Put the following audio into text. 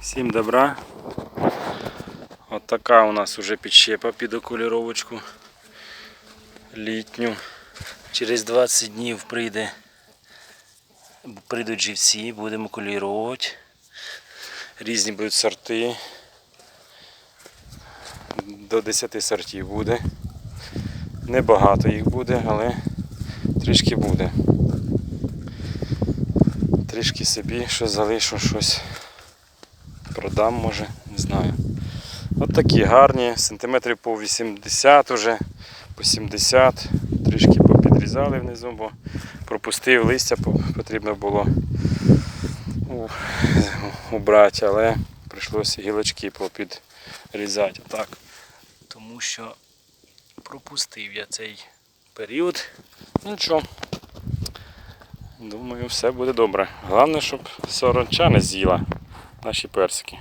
Всім добра. От у нас уже підщепа під окуліровочку літню. Через 20 днів прийде, прийдуть живці, будемо окулірувати. Різні будуть сорти. До 10 сортів буде. Небагато їх буде, але трішки буде. Трішки собі щось залишу, щось продам, може, не знаю. От такі гарні, сантиметрів по 80 уже, по 70, трішки попідрізали внизу, бо пропустив листя, потрібно було убрати, але прийшлося гілочки попідрізати. Так. Тому що пропустив я цей період. Ну що, думаю, все буде добре. Головне, щоб саранча не з'їла наші персики.